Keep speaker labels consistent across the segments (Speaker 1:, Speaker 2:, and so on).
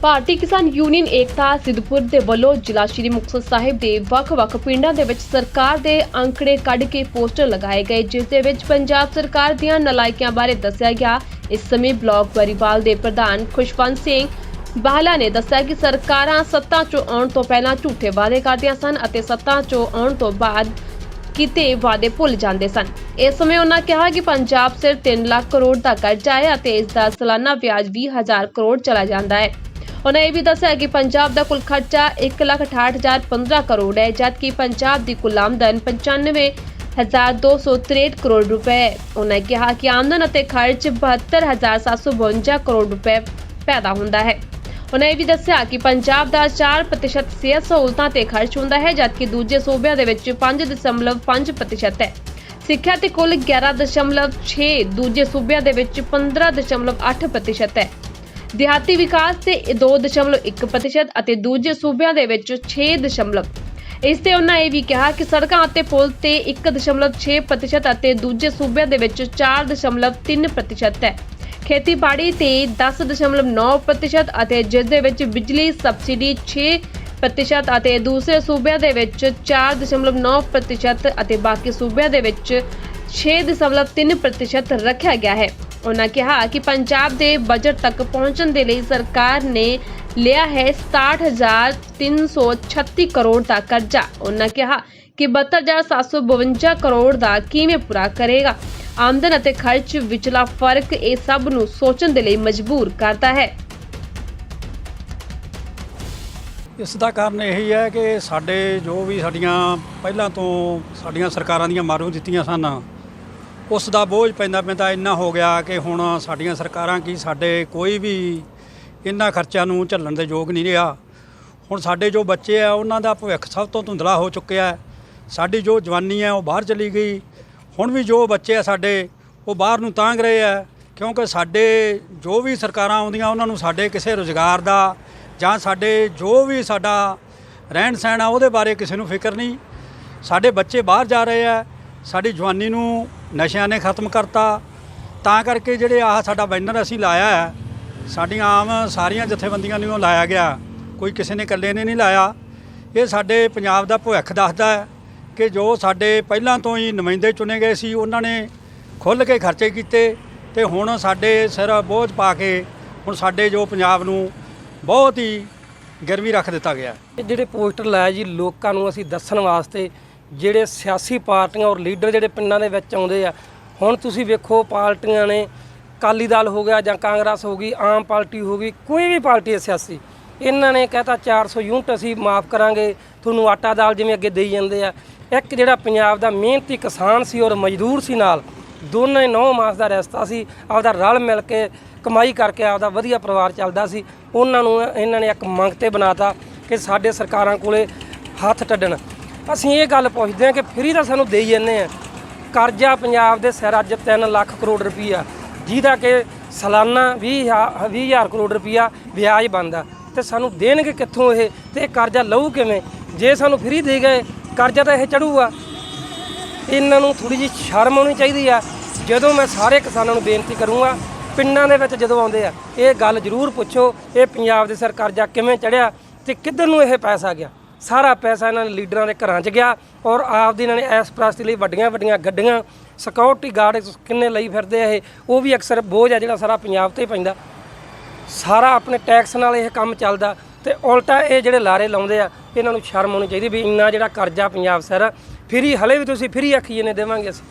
Speaker 1: ਭਾਰਤੀ ਕਿਸਾਨ ਯੂਨੀਅਨ ਏਕਤਾ ਸਿੱਧਪੁਰ ਦੇ ਵੱਲੋਂ ਜ਼ਿਲ੍ਹਾ ਸ਼੍ਰੀ ਮੁਕਤਸਰ ਸਾਹਿਬ ਦੇ ਵੱਖ-ਵੱਖ ਪਿੰਡਾਂ ਦੇ ਵਿੱਚ ਸਰਕਾਰ ਦੇ ਅੰਕੜੇ ਕੱਢ ਕੇ ਪੋਸਟਰ ਲਗਾਏ ਗਏ, ਜਿਸ ਦੇ ਵਿੱਚ ਪੰਜਾਬ ਸਰਕਾਰ ਦੀਆਂ ਨਲਾਇਕੀਆਂ ਬਾਰੇ ਦੱਸਿਆ ਗਿਆ। ਇਸ ਸਮੇਂ ਬਲਾਕ ਬਰੀਵਾਲ ਦੇ ਪ੍ਰਧਾਨ ਖੁਸ਼ਵੰਤ ਸਿੰਘ ਬਾਹਲਾ ਨੇ ਦੱਸਿਆ ਕਿ ਸਰਕਾਰਾਂ ਸੱਤਾ 'ਚੋਂ ਆਉਣ ਤੋਂ ਪਹਿਲਾਂ ਝੂਠੇ ਵਾਅਦੇ ਕਰਦੀਆਂ ਸਨ ਅਤੇ ਸੱਤਾ 'ਚੋਂ ਆਉਣ ਤੋਂ ਬਾਅਦ ਕਿਤੇ ਵਾਅਦੇ ਭੁੱਲ ਜਾਂਦੇ ਸਨ। ਇਸ ਸਮੇਂ ਉਹਨਾਂ ਕਿਹਾ ਕਿ ਪੰਜਾਬ ਸਿਰ 3 ਲੱਖ ਕਰੋੜ ਦਾ ਕਰਜ਼ਾ ਹੈ ਅਤੇ ਇਸ ਦਾ ਸਾਲਾਨਾ ਵਿਆਜ 20000 ਕਰੋੜ ਚਲਾ ਜਾਂਦਾ ਹੈ। ਉਹਨਾਂ ਇਹ ਵੀ ਦੱਸਿਆ ਕਿ ਪੰਜਾਬ ਦਾ ਕੁੱਲ ਖਰਚਾ 168015 ਕਰੋੜ ਹੈ, ਜਦਕਿ ਪੰਜਾਬ ਦੀ ਕੁੱਲ ਆਮਦਨ 95263 ਕਰੋੜ ਰੁਪਏ ਹੈ। ਉਹਨਾਂ ਕਿਹਾ ਕਿ ਆਮਦਨ ਅਤੇ ਖਰਚ 72752 ਕਰੋੜ ਰੁਪਏ ਪੈਦਾ ਹੁੰਦਾ ਹੈ। ਉਹਨਾਂ ਇਹ ਵੀ ਦੱਸਿਆ ਕਿ ਪੰਜਾਬ ਦਾ 4% ਸਿਹਤ ਸਹੂਲਤਾਂ ਤੇ ਖਰਚ ਹੁੰਦਾ ਹੈ, ਜਦਕਿ ਦੂਜੇ ਸੂਬਿਆਂ ਦੇ ਵਿੱਚ 5.5% ਹੈ। ਸਿੱਖਿਆ ਤੇ ਕੁੱਲ 11.6 ਦੂਜੇ ਸੂਬਿਆਂ ਦੇ ਵਿੱਚ 15.8% ਹੈ। ਦਿਹਾਤੀ ਵਿਕਾਸ ਤੇ 2.1% ਅਤੇ ਦੂਜੇ ਸੂਬਿਆਂ ਦੇ ਵਿੱਚ 6 ਇਸ ਤੇ ਉਹਨਾਂ ਇਹ ਵੀ ਕਿਹਾ ਕਿ ਸੜਕਾਂ ਅਤੇ ਪੁਲ ਤੇ 1.6% ਅਤੇ ਦੂਜੇ ਸੂਬਿਆਂ ਦੇ ਵਿੱਚ 4.3% ਹੈ। ਖੇਤੀਬਾੜੀ ਤੇ 10.9% ਅਤੇ ਜਿਸ ਦੇ ਵਿੱਚ ਬਿਜਲੀ ਸਬਸਿਡੀ 6% ਅਤੇ ਦੂਸਰੇ ਸੂਬਿਆਂ ਦੇ ਵਿੱਚ 4.9% ਅਤੇ ਬਾਕੀ ਸੂਬਿਆਂ ਦੇ ਵਿੱਚ 6.3% ਰੱਖਿਆ ਗਿਆ ਹੈ। ਉਹਨਾਂ ਕਿਹਾ ਕਿ ਪੰਜਾਬ ਦੇ ਬਜਟ ਤੱਕ ਪਹੁੰਚਣ ਦੇ ਲਈ ਸਰਕਾਰ ਨੇ ਲਿਆ ਹੈ 67336 ਕਰੋੜ ਦਾ ਕਰਜ਼ਾ। ਉਹਨਾਂ ਕਿਹਾ ਕਿ 72752 ਕਰੋੜ ਦਾ ਕਿਵੇਂ ਪੂਰਾ ਕਰੇਗਾ? ਆਮਦਨ ਅਤੇ ਖਰਚ ਵਿਚਲਾ ਫ਼ਰਕ ਇਹ ਸਭ ਨੂੰ ਸੋਚਣ ਦੇ ਲਈ ਮਜਬੂਰ ਕਰਦਾ ਹੈ।
Speaker 2: ਇਸ ਦਾ ਕਾਰਨ ਇਹੀ ਹੈ ਕਿ ਸਾਡੇ ਜੋ ਵੀ ਸਾਡੀਆਂ ਪਹਿਲਾਂ ਤੋਂ ਸਾਡੀਆਂ ਸਰਕਾਰਾਂ ਦੀਆਂ ਮਾਰੂ ਦਿੱਤੀਆਂ ਸਨ ਉਸ ਦਾ ਬੋਝ ਪੈਂਦਾ ਪੈਂਦਾ ਇੰਨਾ ਹੋ ਗਿਆ ਕਿ ਹੁਣ ਸਾਡੀਆਂ ਸਰਕਾਰਾਂ ਕੀ ਸਾਡੇ ਕੋਈ ਵੀ ਇਹਨਾਂ ਖਰਚਿਆਂ ਨੂੰ ਝੱਲਣ ਦੇ ਯੋਗ ਨਹੀਂ ਰਿਹਾ। ਹੁਣ ਸਾਡੇ ਜੋ ਬੱਚੇ ਆ, ਉਹਨਾਂ ਦਾ ਭਵਿੱਖ ਸਭ ਤੋਂ ਧੁੰਦਲਾ ਹੋ ਚੁੱਕਿਆ ਸਾਡੀ ਜੋ ਜਵਾਨੀ ਹੈ, ਉਹ ਬਾਹਰ ਚਲੀ ਗਈ। ਹੁਣ ਵੀ ਜੋ ਬੱਚੇ ਆ ਸਾਡੇ, ਉਹ ਬਾਹਰ ਨੂੰ ਤਾਂਗ ਰਹੇ ਆ, ਕਿਉਂਕਿ ਸਾਡੇ ਜੋ ਵੀ ਸਰਕਾਰਾਂ ਆਉਂਦੀਆਂ, ਉਹਨਾਂ ਨੂੰ ਸਾਡੇ ਕਿਸੇ ਰੋਜ਼ਗਾਰ ਦਾ ਜਾਂ ਸਾਡੇ ਜੋ ਵੀ ਸਾਡਾ ਰਹਿਣ ਸਹਿਣ ਆ, ਉਹਦੇ ਬਾਰੇ ਕਿਸੇ ਨੂੰ ਫਿਕਰ ਨਹੀਂ। ਸਾਡੇ ਬੱਚੇ ਬਾਹਰ ਜਾ ਰਹੇ ਆ, ਸਾਡੀ ਜਵਾਨੀ ਨੂੰ ਨਸ਼ਿਆਂ ਨੇ ਖਤਮ ਕਰਤਾ। ਤਾਂ ਕਰਕੇ ਜਿਹੜੇ ਆਹ ਸਾਡਾ ਬੈਨਰ ਅਸੀਂ ਲਾਇਆ ਹੈ, ਸਾਡੀਆਂ ਆਮ ਸਾਰੀਆਂ ਜਥੇਬੰਦੀਆਂ ਨੂੰ ਲਾਇਆ ਗਿਆ। ਕੋਈ ਕਿਸੇ ਨੇ ਇਕੱਲੇ ਨੇ ਨਹੀਂ ਲਾਇਆ। ਇਹ ਸਾਡੇ ਪੰਜਾਬ ਦਾ ਭਵਿੱਖ ਦੱਸਦਾ ਹੈ ਕਿ ਜੋ ਸਾਡੇ ਪਹਿਲਾਂ ਤੋਂ ਹੀ ਨੁਮਾਇੰਦੇ ਚੁਣੇ ਗਏ ਸੀ, ਉਹਨਾਂ ਨੇ ਖੁੱਲ੍ਹ ਕੇ ਖਰਚੇ ਕੀਤੇ ਤੇ ਹੁਣ ਸਾਡੇ ਸਿਰ ਬੋਝ ਪਾ ਕੇ ਹੁਣ ਸਾਡੇ ਜੋ ਪੰਜਾਬ ਨੂੰ ਬਹੁਤ ਹੀ ਗਿਰਵੀ ਰੱਖ ਦਿੱਤਾ ਗਿਆ
Speaker 3: ਇਹ ਜਿਹੜੇ ਪੋਸਟਰ ਲਾਇਆ ਜੀ, ਲੋਕਾਂ ਨੂੰ ਅਸੀਂ ਦੱਸਣ ਵਾਸਤੇ ਜਿਹੜੇ ਸਿਆਸੀ ਪਾਰਟੀਆਂ ਔਰ ਲੀਡਰ ਜਿਹੜੇ ਪਿੰਡਾਂ ਦੇ ਵਿੱਚ ਆਉਂਦੇ ਆ, ਹੁਣ ਤੁਸੀਂ ਵੇਖੋ ਪਾਰਟੀਆਂ ਨੇ ਅਕਾਲੀ ਦਲ ਹੋ ਗਿਆ ਜਾਂ ਕਾਂਗਰਸ ਹੋ ਗਈ, ਆਮ ਪਾਰਟੀ ਹੋ ਗਈ, ਕੋਈ ਵੀ ਪਾਰਟੀ ਹੈ ਸਿਆਸੀ, ਇਹਨਾਂ ਨੇ ਕਹਤਾ 400 ਯੂਨਿਟ ਅਸੀਂ ਮਾਫ ਕਰਾਂਗੇ, ਤੁਹਾਨੂੰ ਆਟਾ ਦਾਲ ਜਿਵੇਂ ਅੱਗੇ ਦੇਈ ਜਾਂਦੇ ਆ। ਇੱਕ ਜਿਹੜਾ ਪੰਜਾਬ ਦਾ ਮਿਹਨਤੀ ਕਿਸਾਨ ਸੀ ਔਰ ਮਜ਼ਦੂਰ ਸੀ ਨਾਲ, ਦੋਨੇ ਹੀ ਨੌ ਮਾਸ ਦਾ ਰਸਤਾ ਸੀ, ਆਪਦਾ ਰਲ ਮਿਲ ਕੇ ਕਮਾਈ ਕਰਕੇ ਆਪਦਾ ਵਧੀਆ ਪਰਿਵਾਰ ਚੱਲਦਾ ਸੀ, ਉਹਨਾਂ ਨੂੰ ਇਹਨਾਂ ਨੇ ਇੱਕ ਮੰਗ ਤੇ ਬਣਾਤਾ ਕਿ ਸਾਡੇ ਸਰਕਾਰਾਂ ਕੋਲੇ ਹੱਥ ਟੱਡਣ। ਅਸੀਂ ਇਹ ਗੱਲ ਪੁੱਛਦੇ ਹਾਂ ਕਿ ਫਰੀ ਤਾਂ ਸਾਨੂੰ ਦੇਈ ਜਾਂਦੇ ਆ। ਕਰਜ਼ਾ ਪੰਜਾਬ ਦੇ ਸਿਰ ਅੱਜ 3 ਲੱਖ ਕਰੋੜ ਰੁਪਈਆ। ਜਿਹਦਾ ਕਿ ਸਾਲਾਨਾ 20 20000 ਕਰੋੜ ਰੁਪਈਆ ਵਿਆਜ ਬਣਦਾ। ਤੇ ਸਾਨੂੰ ਦੇਣਗੇ ਕਿੱਥੋਂ ਇਹ? ਤੇ ਇਹ ਕਰਜ਼ਾ ਲਊ ਕਿਵੇਂ? ਜੇ ਸਾਨੂੰ ਫਰੀ ਦੇ ਗਏ, ਕਰਜ਼ਾ ਤਾਂ ਇਹ ਚੜੂਗਾ। ਇਹਨਾਂ ਨੂੰ ਥੋੜੀ ਜਿਹੀ ਸ਼ਰਮ ਆਉਣੀ ਚਾਹੀਦੀ ਆ। ਜਦੋਂ ਮੈਂ ਸਾਰੇ ਕਿਸਾਨਾਂ ਨੂੰ ਬੇਨਤੀ ਕਰੂੰਗਾ, ਪਿੰਡਾਂ ਦੇ ਵਿੱਚ ਜਦੋਂ ਆਉਂਦੇ ਆ, ਇਹ ਗੱਲ ਜ਼ਰੂਰ ਪੁੱਛੋ, ਇਹ ਪੰਜਾਬ ਦੇ ਸਿਰ ਕਰਜ਼ਾ ਕਿਵੇਂ ਚੜਿਆ ਤੇ ਕਿੱਧਰ ਨੂੰ ਇਹ ਪੈਸਾ ਗਿਆ? ਸਾਰਾ ਪੈਸਾ ਇਹਨਾਂ ਨੇ ਲੀਡਰਾਂ ਦੇ ਘਰਾਂ 'ਚ ਗਿਆ ਔਰ ਆਪਦੀ ਇਹਨਾਂ ਨੇ ਐਸ ਪ੍ਰਸਤੀ ਲਈ ਵੱਡੀਆਂ ਵੱਡੀਆਂ ਗੱਡੀਆਂ ਸਿਕਿਉਰਿਟੀ ਗਾਰਡ ਕਿੰਨੇ ਲਈ ਫਿਰਦੇ ਆ ਇਹ, ਉਹ ਵੀ ਅਕਸਰ ਬੋਝ ਆ ਜਿਹੜਾ ਸਾਰਾ ਪੰਜਾਬ ਤੇ ਪੈਂਦਾ। ਸਾਰਾ ਆਪਣੇ ਟੈਕਸ ਨਾਲ ਇਹ ਕੰਮ ਚੱਲਦਾ ਤੇ ਉਲਟਾ ਇਹ ਜਿਹੜੇ ਲਾਰੇ ਲਾਉਂਦੇ ਆ, ਇਹਨਾਂ ਨੂੰ ਸ਼ਰਮ ਆਉਣੀ ਚਾਹੀਦੀ ਵੀ ਇੰਨਾ ਜਿਹੜਾ ਕਰਜ਼ਾ ਪੰਜਾਬ ਸਿਰ ਫਰੀ ਹਲੇ ਵੀ ਤੁਸੀਂ ਫਰੀ ਆਖੀਏ ਨੇ ਦੇਵਾਂਗੇ ਅਸੀਂ।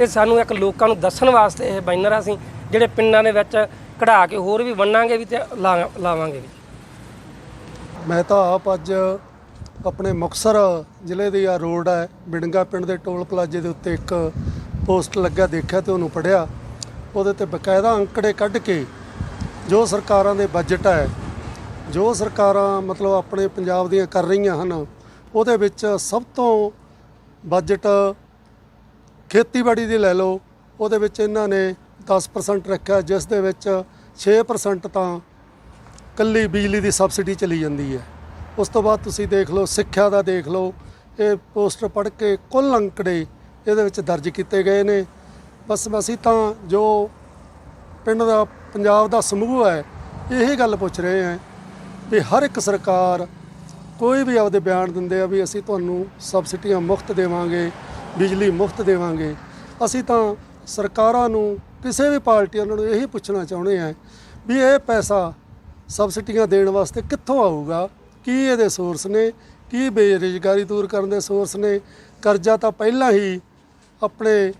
Speaker 3: ਇਹ ਸਾਨੂੰ ਇੱਕ ਲੋਕਾਂ ਨੂੰ ਦੱਸਣ ਵਾਸਤੇ ਇਹ ਬੈਨਰ ਅਸੀਂ, ਜਿਹੜੇ ਪਿੰਡਾਂ ਦੇ ਵਿੱਚ ਕਢਾ ਕੇ ਹੋਰ ਵੀ ਵੰਡਾਂਗੇ ਵੀ ਤੇ ਲਾ- ਲਾਵਾਂਗੇ ਵੀ।
Speaker 4: ਮੈਂ ਤਾਂ ਆਪ ਅੱਜ ਆਪਣੇ ਮੁਕਸਰ ਜ਼ਿਲ੍ਹੇ ਦੀ ਆ ਰੋਡ ਹੈ। ਬਿੜੰਗਾ ਪਿੰਡ ਦੇ ਟੋਲ ਪਲਾਜ਼ੇ ਦੇ ਉੱਤੇ ਇੱਕ ਪੋਸਟ ਲੱਗਾ ਦੇਖਿਆ ਤੇ ਉਹਨੂੰ ਪੜਿਆ ਉਹਦੇ ਤੇ ਬਕਾਇਦਾ ਅੰਕੜੇ ਕੱਢ ਕੇ ਜੋ ਸਰਕਾਰਾਂ ਦੇ ਬਜਟ ਹੈ, ਜੋ ਸਰਕਾਰਾਂ ਮਤਲਬ ਆਪਣੇ ਪੰਜਾਬ ਦੀਆਂ ਕਰ ਰਹੀਆਂ ਹਨ, ਉਹਦੇ ਵਿੱਚ ਸਭ ਤੋਂ ਬਜਟ ਖੇਤੀਬਾੜੀ ਦੀ ਲੈ ਲਓ, ਉਹਦੇ ਵਿੱਚ ਇਹਨਾਂ ਨੇ 10% ਰੱਖਿਆ, ਜਿਸ ਦੇ ਵਿੱਚ 6% ਤਾਂ ਕੱਲੀ ਬਿਜਲੀ ਦੀ ਸਬਸਿਡੀ ਚਲੀ ਜਾਂਦੀ ਹੈ। ਉਸ ਤੋਂ ਬਾਅਦ ਤੁਸੀਂ ਦੇਖ ਲਓ, ਸਿੱਖਿਆ ਦਾ ਦੇਖ ਲਓ, ਇਹ ਪੋਸਟਰ ਪੜ੍ਹ ਕੇ ਕੁੱਲ ਅੰਕੜੇ ਇਹਦੇ ਵਿੱਚ ਦਰਜ ਕੀਤੇ ਗਏ ਨੇ। ਬਸ ਅਸੀਂ ਤਾਂ ਜੋ ਪਿੰਡ ਦਾ, ਪੰਜਾਬ ਦਾ ਸਮੂਹ ਹੈ, ਇਹੀ ਗੱਲ ਪੁੱਛ ਰਹੇ ਹਾਂ ਵੀ ਹਰ ਇੱਕ ਸਰਕਾਰ ਕੋਈ ਵੀ ਆਪਦੇ ਬਿਆਨ ਦਿੰਦੇ ਆ ਵੀ ਅਸੀਂ ਤੁਹਾਨੂੰ ਸਬਸਿਡੀਆਂ ਮੁਫਤ ਦੇਵਾਂਗੇ, ਬਿਜਲੀ ਮੁਫਤ ਦੇਵਾਂਗੇ। ਅਸੀਂ ਤਾਂ ਸਰਕਾਰਾਂ ਨੂੰ, ਕਿਸੇ ਵੀ ਪਾਰਟੀ ਉਹਨਾਂ ਨੂੰ ਇਹੀ ਪੁੱਛਣਾ ਚਾਹੁੰਦੇ ਆ ਵੀ ਇਹ ਪੈਸਾ ਸਬਸਿਡੀਆਂ ਦੇਣ ਵਾਸਤੇ ਕਿੱਥੋਂ ਆਊਗਾ? ਕੀ ਇਹਦੇ ਸੋਰਸ ਨੇ? ਕੀ ਬੇਰੁਜ਼ਗਾਰੀ ਦੂਰ ਕਰਨ ਦੇ ਸੋਰਸ ਨੇ? ਕਰਜ਼ਾ ਤਾਂ ਪਹਿਲਾਂ ਹੀ ਆਪਣੇ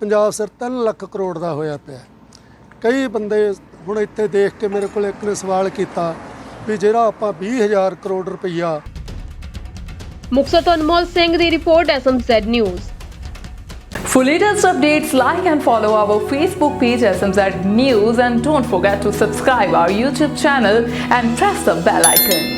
Speaker 4: ਪੰਜਾਬ ਸਿਰ 3 ਲੱਖ ਕਰੋੜ ਦਾ ਹੋਇਆ ਪਿਆ। ਕਈ ਬੰਦੇ ਹੁਣ ਇੱਥੇ ਦੇਖ ਕੇ ਮੇਰੇ ਕੋਲ ਇੱਕ ਨੇ ਸਵਾਲ ਕੀਤਾ ਵੀ ਜਿਹੜਾ ਆਪਾਂ 20000 ਕਰੋੜ ਰੁਪਈਆ
Speaker 1: ਮੁਕਤਸਰ ਤੋਂ ਅਨਮੋਲ ਸਿੰਘ ਦੀ report SMZ news.
Speaker 5: For latest updates, like and follow our Facebook page SMZ News and don't forget to subscribe our YouTube channel and press the bell icon.